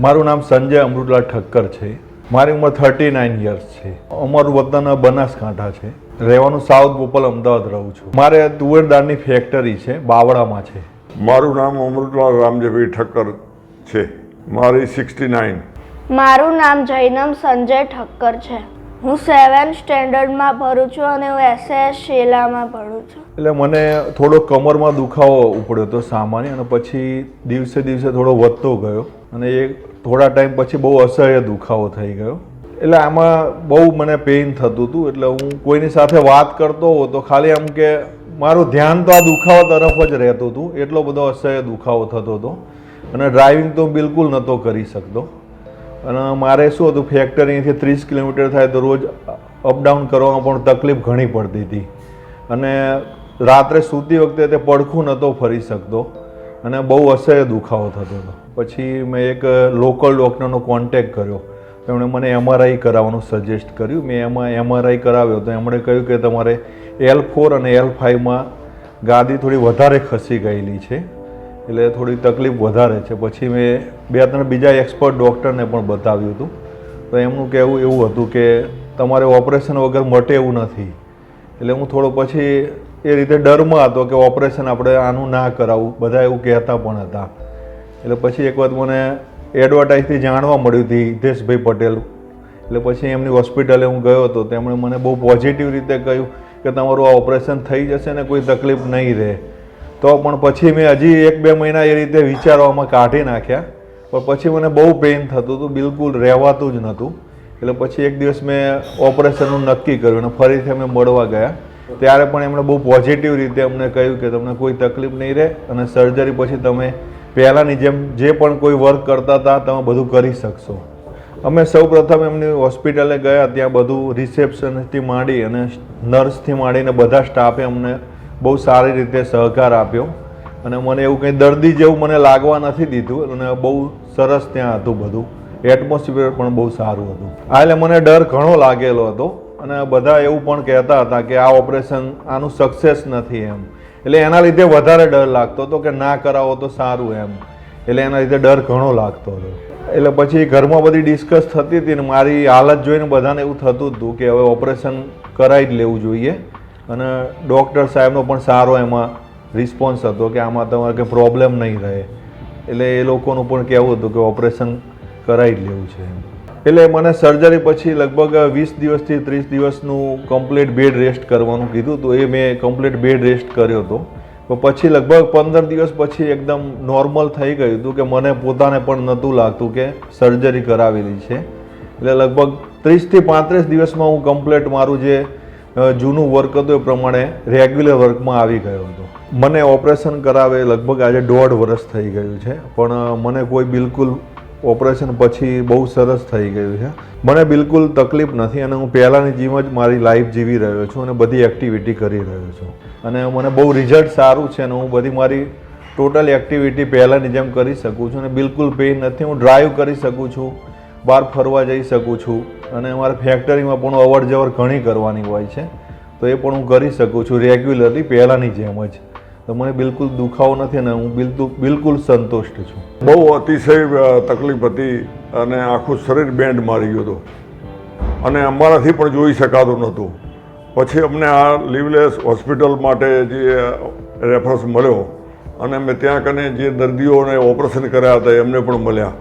મારું નામ સંજય અમૃતલાલ ઠક્કર છે. મારી ઉંમર થર્ટી નાઇન યર્સ છે. અમારું વતન બનાસકાંઠા છે. રહેવાનું સાઉથ બોપલ અમદાવાદ રહું છું. મારે તુવેરદાળની ફેક્ટરી છે બાવળામાં છે. મારું નામ અમૃતલાલ રામજીભાઈ ઠક્કર છે. મારી સિક્સટી નાઇન. મારું નામ જૈનમ સંજય ઠક્કર છે. હું સેવન સ્ટેન્ડર્ડમાં ભરું છું અને હું એસએસ શેલામાં ભરું છું. એટલે મને થોડો કમરમાં દુખાવો ઉપડ્યો હતો સામાન્ય અને પછી દિવસે દિવસે થોડો વધતો ગયો. અને એ થોડા ટાઈમ પછી બહુ અસહ્ય દુખાવો થઈ ગયો. એટલે આમાં બહુ મને પેઇન થતું હતું, એટલે હું કોઈની સાથે વાત કરતો હોઉં તો ખાલી આમ કે મારું ધ્યાન તો આ દુખાવા તરફ જ રહેતું હતું, એટલો બધો અસહ્ય દુખાવો થતો હતો. અને ડ્રાઇવિંગ તો બિલકુલ નહોતો કરી શકતો. અને મારે શું હતું ફેક્ટરીથી ત્રીસ કિલોમીટર થાય તો રોજ અપડાઉન કરવામાં પણ તકલીફ ઘણી પડતી હતી. અને રાત્રે સૂતી વખતે તે પડખું નહોતો ફરી શકતો. અને બહુ અસહ્ય દુખાવો થતો હતો. પછી મેં એક લોકલ ડૉક્ટરનો કોન્ટેક કર્યો. તેમણે મને એમઆરઆઈ કરાવવાનું સજેસ્ટ કર્યું. મેં એમાં એમઆરઆઈ કરાવ્યો તો એમણે કહ્યું કે તમારે એલ ફોર અને એલ ફાઇવમાં ગાદી થોડી વધારે ખસી ગયેલી છે. એટલે થોડી તકલીફ વધારે છે. પછી મેં બે ત્રણ બીજા એક્સપર્ટ ડૉક્ટરને પણ બતાવ્યું હતું. તો એમનું કહેવું એવું હતું કે તમારે ઓપરેશન વગર મટે એવું નથી. એટલે હું થોડો પછી એ રીતે ડરમાં હતો કે ઓપરેશન આપણે આનું ના કરાવવું બધા એવું કહેતા પણ હતા. એટલે પછી એક વખત મને એડવર્ટાઇઝથી જાણવા મળ્યું હતી હિતેશભાઈ પટેલ. એટલે પછી એમની હોસ્પિટલે હું ગયો હતો, તેમણે મને બહુ પોઝિટિવ રીતે કહ્યું કે તમારું આ ઓપરેશન થઈ જશે ને કોઈ તકલીફ નહીં રહે. તો પણ પછી મેં હજી એક બે મહિના એ રીતે વિચારવામાં કાઢી નાખ્યા. પણ પછી મને બહુ પેઇન થતું હતું, બિલકુલ રહેવાતું જ નહોતું. એટલે પછી એક દિવસ મેં ઓપરેશનનું નક્કી કર્યું અને ફરીથી અમે મળવા ગયા. ત્યારે પણ એમણે બહુ પોઝિટિવ રીતે અમને કહ્યું કે તમને કોઈ તકલીફ નહીં રહે અને સર્જરી પછી તમે પહેલાંની જેમ જે પણ કોઈ વર્ક કરતા હતા, તમે બધું કરી શકશો. અમે સૌ પ્રથમ એમની હોસ્પિટલે ગયા, ત્યાં બધું રિસેપ્શનથી માંડી અને નર્સથી માંડીને બધા સ્ટાફે અમને બહુ સારી રીતે સહકાર આપ્યો. અને મને એવું કંઈ દર્દી જેવું મને લાગવા નથી દીધું, અને બહુ સરસ ત્યાં હતું બધું. એટમોસ્ફિયર પણ બહુ સારું હતું. આ એટલે મને ડર ઘણો લાગેલો હતો. અને બધા એવું પણ કહેતા હતા કે આ ઓપરેશન આનું સક્સેસ નથી એમ. એટલે એના લીધે વધારે ડર લાગતો હતો કે ના કરાવો તો સારું એમ. એટલે એના લીધે ડર ઘણો લાગતો હતો. એટલે પછી ઘરમાં બધી ડિસ્કસ થતી હતી ને મારી હાલત જોઈને બધાને એવું થતું હતું કે હવે ઓપરેશન કરાવી જ લેવું જોઈએ. અને ડૉક્ટર સાહેબનો પણ સારો એમાં રિસ્પોન્સ હતો કે આમાં તમારે કંઈ પ્રોબ્લેમ નહીં રહે. એટલે એ લોકોનું પણ કહેવું હતું કે ઓપરેશન કરાવી જ લેવું છે એમ. એટલે મને સર્જરી પછી લગભગ વીસ દિવસથી ત્રીસ દિવસનું કમ્પ્લીટ બેડ રેસ્ટ કરવાનું કીધું તો એ મેં કમ્પ્લીટ બેડ રેસ્ટ કર્યો હતો. પછી લગભગ પંદર દિવસ પછી એકદમ નોર્મલ થઈ ગયું હતું કે મને પોતાને પણ નહોતું લાગતું કે સર્જરી કરાવેલી છે. એટલે લગભગ ત્રીસથી પાંત્રીસ દિવસમાં હું કમ્પ્લીટ મારું જે જૂનું વર્ક હતું એ પ્રમાણે રેગ્યુલર વર્કમાં આવી ગયો હતો. મને ઓપરેશન કરાવે લગભગ આજે દોઢ વર્ષ થઈ ગયું છે. પણ મને કોઈ બિલકુલ ઓપરેશન પછી બહુ સરસ થઈ ગયું છે. મને બિલકુલ તકલીફ નથી અને હું પહેલાંની જેમ જ મારી લાઈફ જીવી રહ્યો છું અને બધી એક્ટિવિટી કરી રહ્યો છું. અને મને બહુ રિઝલ્ટ સારું છે અને હું બધી મારી ટોટલ એક્ટિવિટી પહેલાંની જેમ કરી શકું છું અને બિલકુલ પેઇન નથી. હું ડ્રાઈવ કરી શકું છું, બહાર ફરવા જઈ શકું છું અને મારે ફેક્ટરીમાં પણ અવર જવર ઘણી કરવાની હોય છે. તો એ પણ હું કરી શકું છું રેગ્યુલરલી પહેલાંની જેમ જ. તો મને બિલકુલ દુખાવો નથી અને હું બિલકુલ બિલકુલ સંતુષ્ટ છું. બહુ અતિશય તકલીફ હતી અને આખું શરીર બેન્ડ મારી ગયું હતું. અને અમારાથી પણ જોઈ શકાતું નહોતું. પછી અમને આ લીવલેસ હોસ્પિટલ માટે જે રેફરન્સ મળ્યો અને અમે ત્યાં કને જે દર્દીઓને ઓપરેશન કર્યા હતા એમને પણ મળ્યા.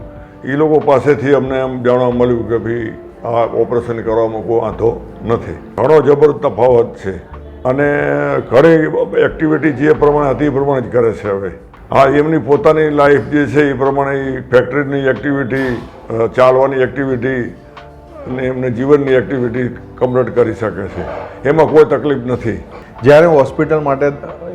એ લોકો પાસેથી અમને એમ જાણવા મળ્યું કે ભાઈ આ ઓપરેશન કરવામાં કોઈ વાંધો નથી. ઘણો જબર તફાવત છે. અને ઘણી એક્ટિવિટી જે પ્રમાણે હતી એ પ્રમાણે જ કરે છે હવે. હા એમની પોતાની લાઈફ જે છે એ પ્રમાણે ફેક્ટરીની એક્ટિવિટી ચાલવાની એક્ટિવિટી અને એમને જીવનની એક્ટિવિટી કમ્પ્લીટ કરી શકે છે. એમાં કોઈ તકલીફ નથી. જ્યારે હોસ્પિટલ માટે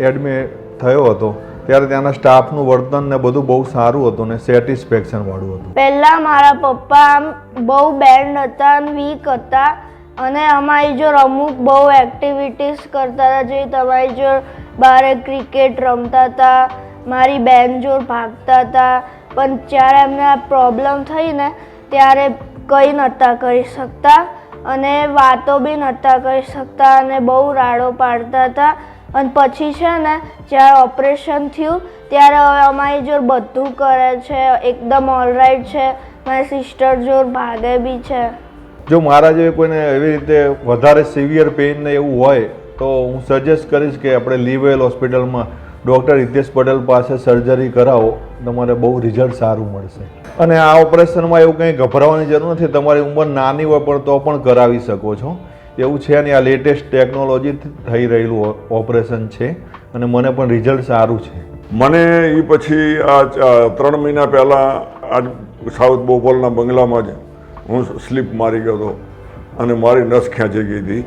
એડમિટ થયો હતો ત્યારે ત્યાંના સ્ટાફનું વર્તન ને બધું બહુ સારું હતું ને સેટિસ્ફેક્શન વાળું હતું. પહેલાં મારા પપ્પા આમ બહુ બેન્ડ હતા વીક હતા. અને અમારી જો અમુક બહુ એક્ટિવિટીઝ કરતા હતા, જે તમારી જો બહાર ક્રિકેટ રમતા હતા, મારી બેન જો ભાગતા હતા, પણ જ્યારે એમને આ પ્રોબ્લેમ થઈ ને, ત્યારે કંઈ નહોતા કરી શકતા અને વાતો બી નહોતા કરી શકતા અને બહુ રાડો પાડતા હતા. અને પછી છે ને, જ્યારે ઓપરેશન થયું, ત્યારે હવે અમારી જોર બધું કરે છે, એકદમ ઓલરાઈટ છે. મારી સિસ્ટર જોર ભાગે બી છે. જો મારા જેવી કોઈને એવી રીતે વધારે સિવિયર પેઇન ને એવું હોય, તો હું સજેસ્ટ કરીશ કે આપણે લીવેલ હોસ્પિટલમાં ડૉક્ટર હિતેશ પટેલ પાસે સર્જરી કરાવો, તમારે બહુ રિઝલ્ટ સારું મળશે. અને આ ઓપરેશનમાં એવું કંઈ ગભરાવાની જરૂર નથી, તમારી ઉંમર નાની હોય પણ તો પણ કરાવી શકો છો. એવું છે ને આ લેટેસ્ટ ટેકનોલોજી થઈ રહેલું ઓપરેશન છે, અને મને પણ રિઝલ્ટ સારું છે. મને એ પછી આ ત્રણ મહિના પહેલાં આ સાઉથ બોપલના બંગલામાં જ હું સ્લીપ મારી ગયો હતો અને મારી નસ ખેંચી ગઈ હતી.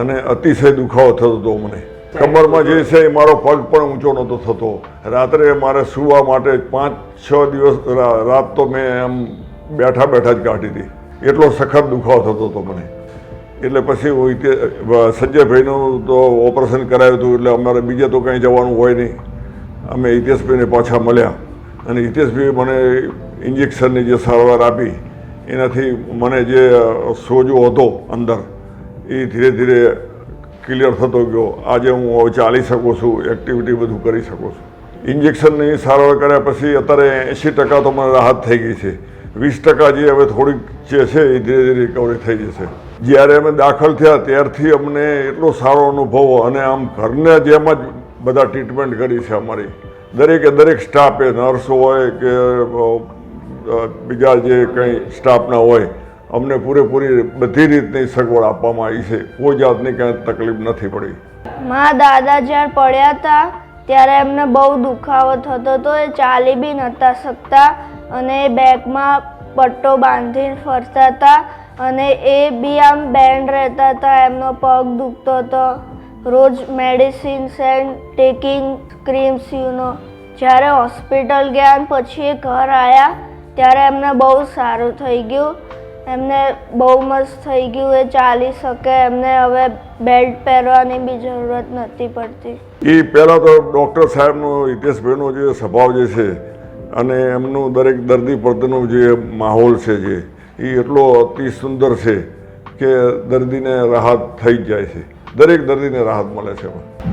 અને અતિશય દુખાવો થતો હતો મને. કમરમાં જે છે એ મારો પગ પણ ઊંચો નહોતો થતો. રાત્રે મારે સૂવા માટે પાંચ, છ દિવસ રાત તો મેં આમ બેઠા બેઠા જ કાઢી હતી. એટલો સખત દુખાવો થતો હતો મને. એટલે પછી સંજયભાઈનું તો ઓપરેશન કરાવ્યું હતું, એટલે અમારે બીજે તો કંઈ જવાનું હોય નહીં. અમે હિતેશભાઈને પાછા મળ્યા. અને હિતેશભાઈ મને ઇન્જેક્શનની જે સારવાર આપી એનાથી મને જે સોજો હતો અંદર, એ ધીરે ધીરે ક્લિયર થતો ગયો. આજે હું ચાલી શકું છું, એક્ટિવિટી બધું કરી શકું છું. ઇન્જેક્શનની સારવાર કર્યા પછી અત્યારે એંશી ટકા તો મને રાહત થઈ ગઈ છે. વીસ ટકા જે હવે થોડીક જે છે એ ધીરે ધીરે રિકવરી થઈ જશે. જ્યારે અમે દાખલ થયા ત્યારથી અમને એટલો સારો અનુભવ અને આમ ઘરના જેમ જ બધા ટ્રીટમેન્ટ કરી છે અમારી. દરેકે દરેક સ્ટાફે નર્સ હોય કે બીજા જે કંઈ સ્ટાફના હોય, અમને પૂરેપૂરી બધી રીતની સગવડ આપવામાં આવી છે. કોઈ જાતની કાંઈ તકલીફ નથી પડી. મારા દાદા જ્યારે પડ્યા હતા, ત્યારે એમને બહુ દુખાવો થતો હતો એ ચાલી બી નહોતા શકતા અને એ બેગમાં પટ્ટો બાંધીને ફરતા હતા અને એ બી આમ બેન્ડ રહેતા હતા, એમનો પગ દુખતો હતો. રોજ medicines and taking creams you know જ્યારે હોસ્પિટલ ગયા પછી એ ઘર આવ્યા ત્યારે એમને બહુ સારું થઈ ગયું. એમને બહુ મસ્ત થઈ ગયું એ ચાલી શકે. એમને હવે બેલ્ટ પહેરવાની બી જરૂરત નથી પડતી. એ પહેલાં તો ડૉક્ટર સાહેબનો, હિતેશભાઈનો જે સ્વભાવ જે છે અને એમનું દરેક દર્દી પ્રત્યેનો જે માહોલ છે જે, એ એટલો અતિ સુંદર છે કે દર્દીને રાહત થઈ જ જાય છે. દરેક દર્દીને રાહત મળે છે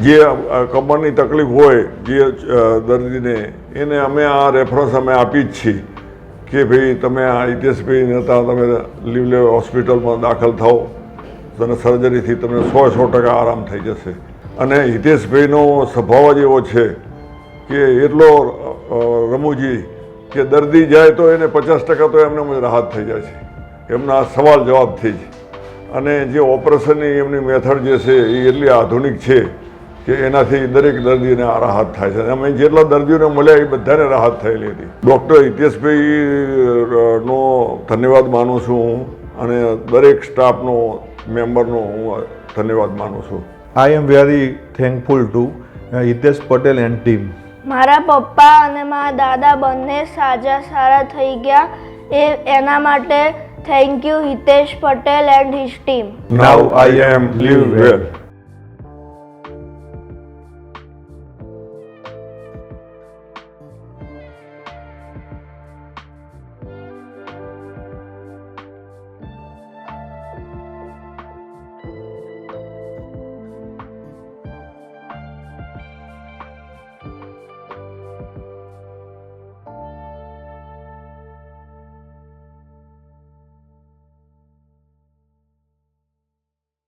જે કમરની તકલીફ હોય, જે દર્દીને, એને અમે આ રેફરન્સ અમે આપી જ છીએ. કે ભાઈ તમે આ હિતેશભાઈ હતા, તમે લીવલે હોસ્પિટલમાં દાખલ થાઓ અને સર્જરીથી તમને સો સો ટકા આરામ થઈ જશે. અને હિતેશભાઈનો સ્વભાવ જ એવો છે કે એટલો રમૂજી કે દર્દી જાય તો એને પચાસ ટકા તો એમને રાહત થઈ જાય છે. એમના સવાલ જવાબથી જ અને જે ઓપરેશનની એમની મેથડ જે છે એ એટલી આધુનિક છે કે એનાથી દરેક દર્દીને આ રાહત થાય છે. અમે જેટલા દર્દીઓને મળ્યા એ બધાને રાહત થયેલી હતી. ડૉક્ટર હિતેશભાઈ નો ધન્યવાદ માનું છું હું અને દરેક સ્ટાફનો મેમ્બરનો હું ધન્યવાદ માનું છું. I am very thankful to Hitesh Patel and team મારા પપ્પા અને મારા દાદા બંને સાજા સારા થઈ ગયા. એ એના માટે thank you Hitesh Patel and his team now I am leave well